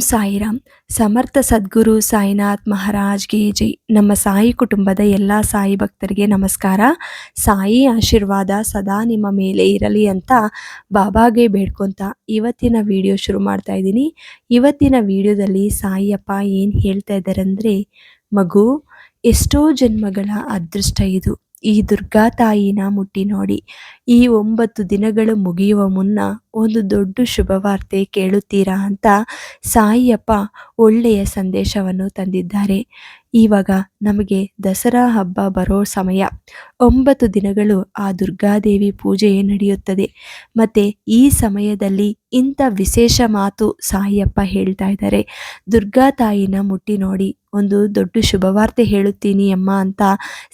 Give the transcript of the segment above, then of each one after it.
ಸಾಯಿರಾಮ್. ಸಮರ್ಥ ಸದ್ಗುರು ಸಾಯಿನಾಥ್ ಮಹಾರಾಜ್ಗೆ ಜೈ. ನಮ್ಮ ಸಾಯಿ ಕುಟುಂಬದ ಎಲ್ಲ ಸಾಯಿ ಭಕ್ತರಿಗೆ ನಮಸ್ಕಾರ. ಸಾಯಿ ಆಶೀರ್ವಾದ ಸದಾ ನಿಮ್ಮ ಮೇಲೆ ಇರಲಿ ಅಂತ ಬಾಬಾಗೆ ಬೇಡ್ಕೊಂತ ಇವತ್ತಿನ ವಿಡಿಯೋ ಶುರು ಮಾಡ್ತಾ ಇದ್ದೀನಿ. ಇವತ್ತಿನ ವಿಡಿಯೋದಲ್ಲಿ ಸಾಯಿಯಪ್ಪ ಏನು ಹೇಳ್ತಾ ಇದ್ದಾರೆ ಅಂದರೆ ಮಗು, ಎಷ್ಟೋ ಜನ್ಮಗಳ ಅದೃಷ್ಟ ಇದು. ಈ ದುರ್ಗಾ ತಾಯಿನ ಮುಟ್ಟಿ ನೋಡಿ. ಈ ಒಂಬತ್ತು ದಿನಗಳು ಮುಗಿಯುವ ಮುನ್ನ ಒಂದು ದೊಡ್ಡ ಶುಭವಾರ್ತೆ ಕೇಳುತ್ತೀರಾ ಅಂತ ಸಾಯಿಯಪ್ಪ ಒಳ್ಳೆಯ ಸಂದೇಶವನ್ನು ತಂದಿದ್ದಾರೆ. ಇವಾಗ ನಮಗೆ ದಸರಾ ಹಬ್ಬ ಬರೋ ಸಮಯ. ಒಂಬತ್ತು ದಿನಗಳು ಆ ದುರ್ಗಾದೇವಿ ಪೂಜೆ ನಡೆಯುತ್ತದೆ. ಮತ್ತು ಈ ಸಮಯದಲ್ಲಿ ಇಂಥ ವಿಶೇಷ ಮಾತು ಸಾಯಿಯಪ್ಪ ಹೇಳ್ತಾ ಇದ್ದಾರೆ. ದುರ್ಗಾ ತಾಯಿನ ಮುಟ್ಟಿ ನೋಡಿ ಒಂದು ದೊಡ್ಡ ಶುಭವಾರ್ತೆ ಹೇಳುತ್ತೀನಿ ಅಮ್ಮ ಅಂತ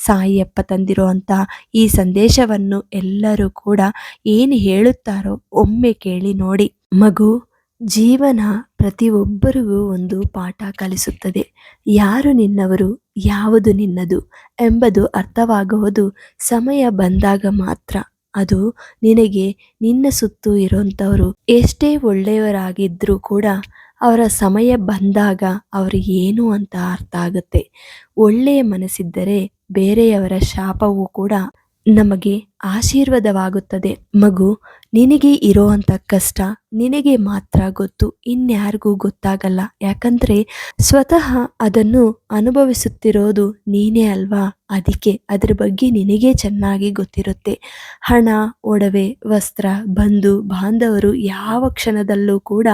ಸಾಯಿಯಪ್ಪ ತಂದಿರೋ ಅಂತ ಈ ಸಂದೇಶವನ್ನು ಎಲ್ಲರೂ ಕೂಡ ಏನು ಹೇಳುತ್ತಾರೋ ಒಮ್ಮೆ ಕೇಳಿ ನೋಡಿ. ಮಗು, ಜೀವನ ಪ್ರತಿಯೊಬ್ಬರಿಗೂ ಒಂದು ಪಾಠ ಕಲಿಸುತ್ತದೆ. ಯಾರು ನಿನ್ನವರು, ಯಾವುದು ನಿನ್ನದು ಎಂಬುದು ಅರ್ಥವಾಗುವುದು. ಸಮಯ ಬಂದಾಗ ಮಾತ್ರ. ಅದು ನಿನಗೆ ನಿನ್ನ ಸುತ್ತು ಇರೋಂಥವರು ಎಷ್ಟೇ ಒಳ್ಳೆಯವರಾಗಿದ್ದರೂ ಕೂಡ ಅವರ ಸಮಯ ಬಂದಾಗ ಅವರು ಏನು ಅಂತ ಅರ್ಥ ಆಗುತ್ತೆ. ಒಳ್ಳೆಯ ಮನಸ್ಸಿದ್ದರೆ ಬೇರೆಯವರ ಶಾಪವೂ ಕೂಡ ನಮಗೆ ಆಶೀರ್ವಾದವಾಗುತ್ತದೆ. ಮಗು, ನಿನಗೆ ಇರೋವಂಥ ಕಷ್ಟ ನಿನಗೆ ಮಾತ್ರ ಗೊತ್ತು, ಇನ್ಯಾರಿಗೂ ಗೊತ್ತಾಗಲ್ಲ. ಯಾಕಂದರೆ ಸ್ವತಃ ಅದನ್ನು ಅನುಭವಿಸುತ್ತಿರೋದು ನೀನೇ ಅಲ್ವಾ? ಅದಕ್ಕೆ ಅದರ ಬಗ್ಗೆ ನಿನಗೆ ಚೆನ್ನಾಗಿ ಗೊತ್ತಿರುತ್ತೆ. ಹಣ, ಒಡವೆ, ವಸ್ತ್ರ, ಬಂಧು, ಬಾಂಧವರು ಯಾವ ಕ್ಷಣದಲ್ಲೂ ಕೂಡ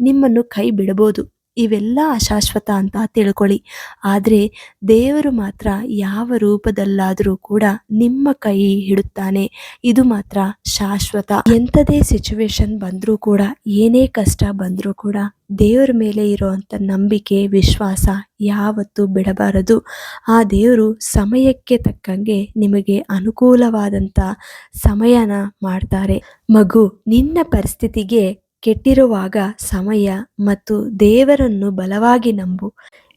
ನಿಮ್ಮನ್ನು ಕೈ ಬಿಡಬಹುದು. ಇವೆಲ್ಲ ಅಶಾಶ್ವತ ಅಂತ ತಿಳ್ಕೊಳ್ಳಿ. ಆದರೆ ದೇವರು ಮಾತ್ರ ಯಾವ ರೂಪದಲ್ಲಾದರೂ ಕೂಡ ನಿಮ್ಮ ಕೈ ಹಿಡುತ್ತಾನೆ. ಇದು ಮಾತ್ರ ಶಾಶ್ವತ. ಎಂಥದೇ ಸಿಚುವೇಶನ್ ಬಂದರೂ ಕೂಡ, ಏನೇ ಕಷ್ಟ ಬಂದರೂ ಕೂಡ ದೇವರ ಮೇಲೆ ಇರೋವಂಥ ನಂಬಿಕೆ, ವಿಶ್ವಾಸ ಯಾವತ್ತೂ ಬಿಡಬಾರದು. ಆ ದೇವರು ಸಮಯಕ್ಕೆ ತಕ್ಕಂಗೆ ನಿಮಗೆ ಅನುಕೂಲವಾದಂಥ ಸಮಯನ ಮಾಡ್ತಾರೆ. ಮಗು, ನಿನ್ನ ಪರಿಸ್ಥಿತಿಗೆ ಕೆಟ್ಟಿರುವಾಗ ಸಮಯ ಮತ್ತು ದೇವರನ್ನು ಬಲವಾಗಿ ನಂಬು.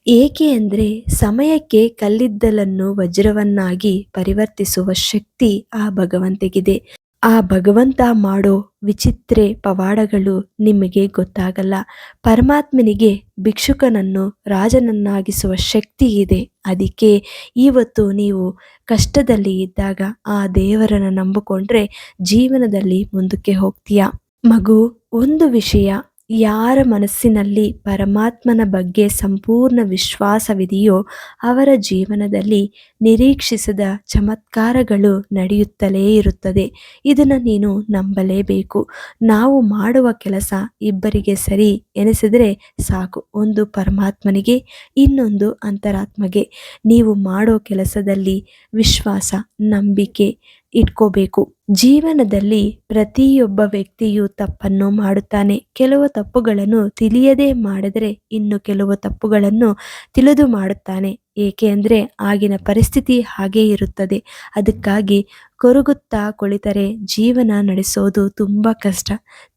ಏಕೆ ಅಂದರೆ ಸಮಯಕ್ಕೆ ಕಲ್ಲಿದ್ದಲನ್ನು ವಜ್ರವನ್ನಾಗಿ ಪರಿವರ್ತಿಸುವ ಶಕ್ತಿ ಆ ಭಗವಂತಗಿದೆ. ಆ ಭಗವಂತ ಮಾಡೋ ವಿಚಿತ್ರೆ ಪವಾಡಗಳು ನಿಮಗೆ ಗೊತ್ತಾಗಲ್ಲ. ಪರಮಾತ್ಮನಿಗೆ ಭಿಕ್ಷುಕನನ್ನು ರಾಜನನ್ನಾಗಿಸುವ ಶಕ್ತಿ ಇದೆ. ಅದಕ್ಕೆ ಇವತ್ತು ನೀವು ಕಷ್ಟದಲ್ಲಿ ಇದ್ದಾಗ ಆ ದೇವರನ್ನು ನಂಬಿಕೊಂಡ್ರೆ ಜೀವನದಲ್ಲಿ ಮುಂದಕ್ಕೆ ಹೋಗ್ತೀಯಾ? ಮಗು ಒಂದು ವಿಷಯ ಯಾರ ಮನಸ್ಸಿನಲ್ಲಿ ಪರಮಾತ್ಮನ ಬಗ್ಗೆ ಸಂಪೂರ್ಣ ವಿಶ್ವಾಸವಿದೆಯೋ ಅವರ ಜೀವನದಲ್ಲಿ ನಿರೀಕ್ಷಿಸದ ಚಮತ್ಕಾರಗಳು ನಡೆಯುತ್ತಲೇ ಇರುತ್ತದೆ. ಇದನ್ನು ನೀನು ನಂಬಲೇಬೇಕು. ನಾವು ಮಾಡುವ ಕೆಲಸ ಇಬ್ಬರಿಗೆ ಸರಿ ಎನಿಸಿದರೆ ಸಾಕು. ಒಂದು ಪರಮಾತ್ಮನಿಗೆ, ಇನ್ನೊಂದು ಅಂತರಾತ್ಮಗೆ. ನೀವು ಮಾಡೋ ಕೆಲಸದಲ್ಲಿ ವಿಶ್ವಾಸ, ನಂಬಿಕೆ ಇಟ್ಕೋಬೇಕು. ಜೀವನದಲ್ಲಿ ಪ್ರತಿಯೊಬ್ಬ ವ್ಯಕ್ತಿಯು ತಪ್ಪನ್ನು ಮಾಡುತ್ತಾನೆ. ಕೆಲವು ತಪ್ಪುಗಳನ್ನು ತಿಳಿಯದೇ ಮಾಡಿದರೆ ಇನ್ನು ಕೆಲವು ತಪ್ಪುಗಳನ್ನು ತಿಳಿದು ಮಾಡುತ್ತಾನೆ. ಏಕೆ ಅಂದರೆ ಆಗಿನ ಪರಿಸ್ಥಿತಿ ಹಾಗೇ ಇರುತ್ತದೆ. ಅದಕ್ಕಾಗಿ ಕೊರಗುತ್ತಾ ಕುಳಿತರೆ ಜೀವನ ನಡೆಸೋದು ತುಂಬ ಕಷ್ಟ.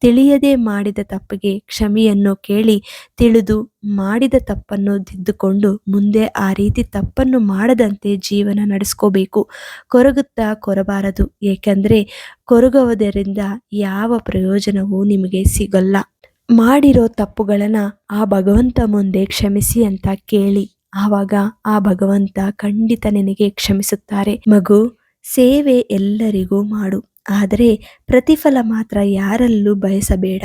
ತಿಳಿಯದೆ ಮಾಡಿದ ತಪ್ಪಿಗೆ ಕ್ಷಮೆಯನ್ನು ಕೇಳಿ ತಿಳಿದು ಮಾಡಿದ ತಪ್ಪನ್ನು ತಿದ್ದುಕೊಂಡು ಮುಂದೆ ಆ ರೀತಿ ತಪ್ಪನ್ನು ಮಾಡದಂತೆ ಜೀವನ ನಡೆಸ್ಕೋಬೇಕು. ಕೊರಗುತ್ತಾ ಕೊರಬಾರದು. ಏಕೆಂದರೆ ಕೊರಗುವುದರಿಂದ ಯಾವ ಪ್ರಯೋಜನವೂ ನಿಮಗೆ ಸಿಗಲ್ಲ. ಮಾಡಿರೋ ತಪ್ಪುಗಳನ್ನು ಆ ಭಗವಂತ ಮುಂದೆ ಕ್ಷಮಿಸಿ ಅಂತ ಕೇಳಿ. ಆವಾಗ ಆ ಭಗವಂತ ಖಂಡಿತ ನಿನಗೆ ಕ್ಷಮಿಸುತ್ತಾರೆ. ಮಗು, ಸೇವೆ ಎಲ್ಲರಿಗೂ ಮಾಡು. ಆದರೆ ಪ್ರತಿಫಲ ಮಾತ್ರ ಯಾರಲ್ಲೂ ಬಯಸಬೇಡ.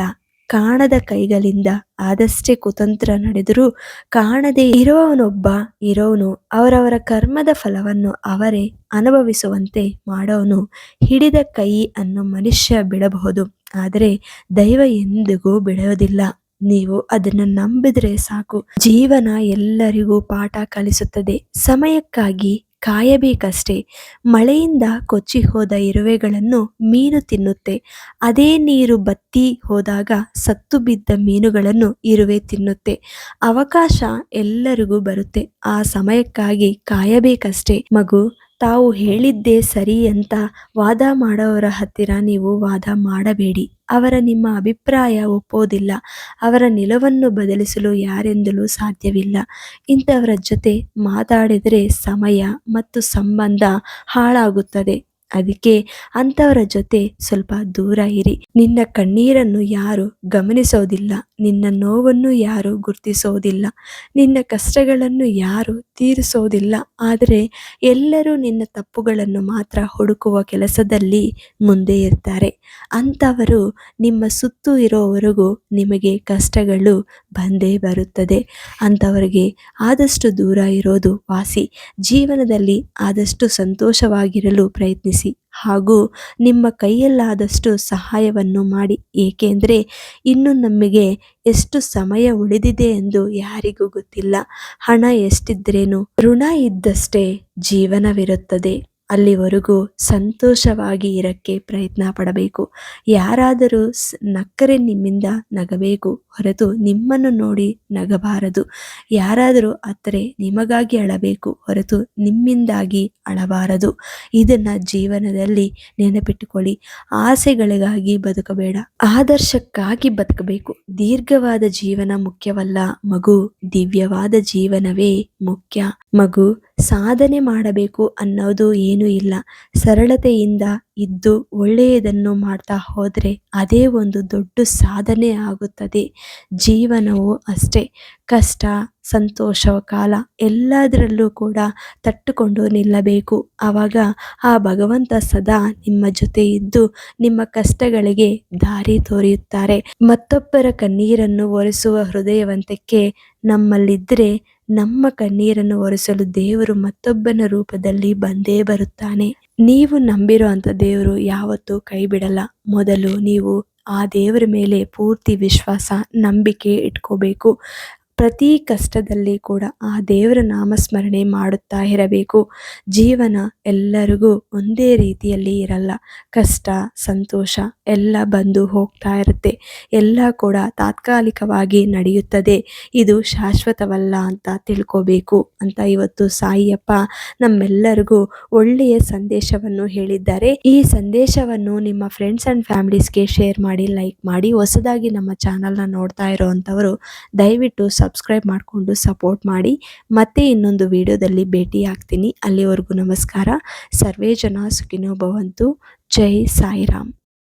ಕಾಣದ ಕೈಗಳಿಂದ ಆದಷ್ಟೇ ಕುತಂತ್ರ ನಡೆದರೂ ಕಾಣದೇ ಇರೋವನೊಬ್ಬ ಇರೋವನು ಅವರವರ ಕರ್ಮದ ಫಲವನ್ನು ಅವರೇ ಅನುಭವಿಸುವಂತೆ ಮಾಡೋನು. ಹಿಡಿದ ಕೈ ಅನ್ನು ಮನುಷ್ಯ ಬಿಡಬಹುದು, ಆದರೆ ದೈವ ಎಂದಿಗೂ ಬಿಡೋದಿಲ್ಲ. ನೀವು ಅದನ್ನು ನಂಬಿದ್ರೆ ಸಾಕು. ಜೀವನ ಎಲ್ಲರಿಗೂ ಪಾಠ ಕಲಿಸುತ್ತದೆ. ಸಮಯಕ್ಕಾಗಿ ಕಾಯಬೇಕಷ್ಟೇ. ಮಳೆಯಿಂದ ಕೊಚ್ಚಿ ಹೋದ ಇರುವೆಗಳನ್ನು ಮೀನು ತಿನ್ನುತ್ತೆ. ಅದೇ ನೀರು ಬತ್ತಿ ಹೋದಾಗ ಸತ್ತು ಬಿದ್ದ ಮೀನುಗಳನ್ನು ಇರುವೆ ತಿನ್ನುತ್ತೆ. ಅವಕಾಶ ಎಲ್ಲರಿಗೂ ಬರುತ್ತೆ. ಆ ಸಮಯಕ್ಕಾಗಿ ಕಾಯಬೇಕಷ್ಟೇ ಮಗು. ತಾವು ಹೇಳಿದ್ದೇ ಸರಿ ಅಂತ ವಾದ ಮಾಡೋರ ಹತ್ತಿರ ನೀವು ವಾದ ಮಾಡಬೇಡಿ. ಅವರ ನಿಮ್ಮ ಅಭಿಪ್ರಾಯ ಒಪ್ಪೋದಿಲ್ಲ. ಅವರ ನಿಲುವನ್ನು ಬದಲಿಸಲು ಯಾರೆಂದಲೂ ಸಾಧ್ಯವಿಲ್ಲ. ಇಂಥವರ ಜೊತೆ ಮಾತಾಡಿದರೆ ಸಮಯ ಮತ್ತು ಸಂಬಂಧ ಹಾಳಾಗುತ್ತದೆ. ಅದಕ್ಕೆ ಅಂಥವರ ಜೊತೆ ಸ್ವಲ್ಪ ದೂರ ಇರಿ. ನಿನ್ನ ಕಣ್ಣೀರನ್ನು ಯಾರು ಗಮನಿಸೋದಿಲ್ಲ. ನಿನ್ನ ನೋವನ್ನು ಯಾರು ಗುರ್ತಿಸೋದಿಲ್ಲ. ನಿನ್ನ ಕಷ್ಟಗಳನ್ನು ಯಾರು ತೀರಿಸೋದಿಲ್ಲ. ಆದರೆ ಎಲ್ಲರೂ ನಿನ್ನ ತಪ್ಪುಗಳನ್ನು ಮಾತ್ರ ಹುಡುಕುವ ಕೆಲಸದಲ್ಲಿ ಮುಂದೆ ಇರ್ತಾರೆ. ಅಂಥವರು ನಿಮ್ಮ ಸುತ್ತು ಇರೋವರೆಗೂ ನಿಮಗೆ ಕಷ್ಟಗಳು ಬಂದೇ ಬರುತ್ತದೆ. ಅಂಥವರಿಗೆ ಆದಷ್ಟು ದೂರ ಇರೋದು ವಾಸಿ. ಜೀವನದಲ್ಲಿ ಆದಷ್ಟು ಸಂತೋಷವಾಗಿರಲು ಪ್ರಯತ್ನಿಸಿ. ಹಾಗೂ ನಿಮ್ಮ ಕೈಯಲ್ಲಾದಷ್ಟು ಸಹಾಯವನ್ನು ಮಾಡಿ. ಏಕೆಂದರೆ ಇನ್ನು ನಮಗೆ ಎಷ್ಟು ಸಮಯ ಉಳಿದಿದೆ ಎಂದು ಯಾರಿಗೂ ಗೊತ್ತಿಲ್ಲ. ಹಣ ಎಷ್ಟಿದ್ರೇನು? ಋಣ ಇದ್ದಷ್ಟೇ ಜೀವನವಿರುತ್ತದೆ. ಅಲ್ಲಿವರೆಗೂ ಸಂತೋಷವಾಗಿ ಇರಕ್ಕೆ ಪ್ರಯತ್ನ ಪಡಬೇಕು. ಯಾರಾದರೂ ನಕ್ಕರೆ ನಿಮ್ಮಿಂದ ನಗಬೇಕು, ಹೊರತು ನಿಮ್ಮನ್ನು ನೋಡಿ ನಗಬಾರದು. ಯಾರಾದರೂ ಅತ್ತರೆ ನಿಮಗಾಗಿ ಅಳಬೇಕು, ಹೊರತು ನಿಮ್ಮಿಂದಾಗಿ ಅಳಬಾರದು. ಇದನ್ನು ಜೀವನದಲ್ಲಿ ನೆನಪಿಟ್ಟುಕೊಳ್ಳಿ. ಆಸೆಗಳಿಗಾಗಿ ಬದುಕಬೇಡ, ಆದರ್ಶಕ್ಕಾಗಿ ಬದುಕಬೇಕು. ದೀರ್ಘವಾದ ಜೀವನ ಮುಖ್ಯವಲ್ಲ, ಮಗು. ದಿವ್ಯವಾದ ಜೀವನವೇ ಮುಖ್ಯ. ಮಗು ಸಾಧನೆ ಮಾಡಬೇಕು ಅನ್ನೋದು ಏನೂ ಇಲ್ಲ. ಸರಳತೆಯಿಂದ ಇದ್ದು ಒಳ್ಳೆಯದನ್ನು ಮಾಡ್ತಾ ಹೋದರೆ ಅದೇ ಒಂದು ದೊಡ್ಡ ಸಾಧನೆ ಆಗುತ್ತದೆ. ಜೀವನವು ಅಷ್ಟೇ. ಕಷ್ಟ, ಸಂತೋಷ, ಕಾಲ ಎಲ್ಲದರಲ್ಲೂ ಕೂಡ ತಟ್ಟುಕೊಂಡು ನಿಲ್ಲಬೇಕು. ಆವಾಗ ಆ ಭಗವಂತ ಸದಾ ನಿಮ್ಮ ಜೊತೆ ಇದ್ದು ನಿಮ್ಮ ಕಷ್ಟಗಳಿಗೆ ದಾರಿ ತೋರಿಯುತ್ತಾರೆ. ಮತ್ತೊಬ್ಬರ ಕಣ್ಣೀರನ್ನು ಒರೆಸುವ ಹೃದಯವಂತಕ್ಕೆ ನಮ್ಮಲ್ಲಿದ್ದರೆ ನಮ್ಮ ಕಣ್ಣೀರನ್ನು ಒರೆಸಲು ದೇವರು ಮತ್ತೊಬ್ಬನ ರೂಪದಲ್ಲಿ ಬಂದೇ ಬರುತ್ತಾನೆ. ನೀವು ನಂಬಿರೋ ಅಂಥ ದೇವರು ಯಾವತ್ತೂ ಕೈ ಬಿಡಲ್ಲ ಮೊದಲು ನೀವು ಆ ದೇವರ ಮೇಲೆ ಪೂರ್ತಿ ವಿಶ್ವಾಸ, ನಂಬಿಕೆ ಇಟ್ಕೋಬೇಕು. ಪ್ರತಿ ಕಷ್ಟದಲ್ಲಿ ಕೂಡ ಆ ದೇವರ ನಾಮಸ್ಮರಣೆ ಮಾಡುತ್ತಾ ಇರಬೇಕು. ಜೀವನ ಎಲ್ಲರಿಗೂ ಒಂದೇ ರೀತಿಯಲ್ಲಿ ಇರಲ್ಲ. ಕಷ್ಟ, ಸಂತೋಷ ಎಲ್ಲ ಬಂದು ಹೋಗ್ತಾ ಇರುತ್ತೆ. ಎಲ್ಲ ಕೂಡ ತಾತ್ಕಾಲಿಕವಾಗಿ ನಡೆಯುತ್ತದೆ. ಇದು ಶಾಶ್ವತವಲ್ಲ ಅಂತ ತಿಳ್ಕೋಬೇಕು ಅಂತ ಇವತ್ತು ಸಾಯಿಯಪ್ಪ ನಮ್ಮೆಲ್ಲರಿಗೂ ಒಳ್ಳೆಯ ಸಂದೇಶವನ್ನು ಹೇಳಿದ್ದಾರೆ. ಈ ಸಂದೇಶವನ್ನು ನಿಮ್ಮ ಫ್ರೆಂಡ್ಸ್ ಆ್ಯಂಡ್ ಫ್ಯಾಮಿಲೀಸ್ಗೆ ಶೇರ್ ಮಾಡಿ ಲೈಕ್ ಮಾಡಿ, ಹೊಸದಾಗಿ ನಮ್ಮ ಚಾನಲ್ನ ನೋಡ್ತಾ ಇರೋವಂಥವರು ದಯವಿಟ್ಟು ಸಬ್ಸ್ಕ್ರೈಬ್ ಮಾಡಿಕೊಂಡು ಸಪೋರ್ಟ್ ಮಾಡಿ. ಮತ್ತೆ ಇನ್ನೊಂದು ವಿಡಿಯೋದಲ್ಲಿ ಭೇಟಿ ಆಗ್ತೀನಿ ಅಲ್ಲಿವರೆಗೂ ನಮಸ್ಕಾರ. ಸರ್ವೇ ಜನ ಸುಖಿನೋ ಭವಂತು. ಜೈ ಸಾಯಿರಾಮ್.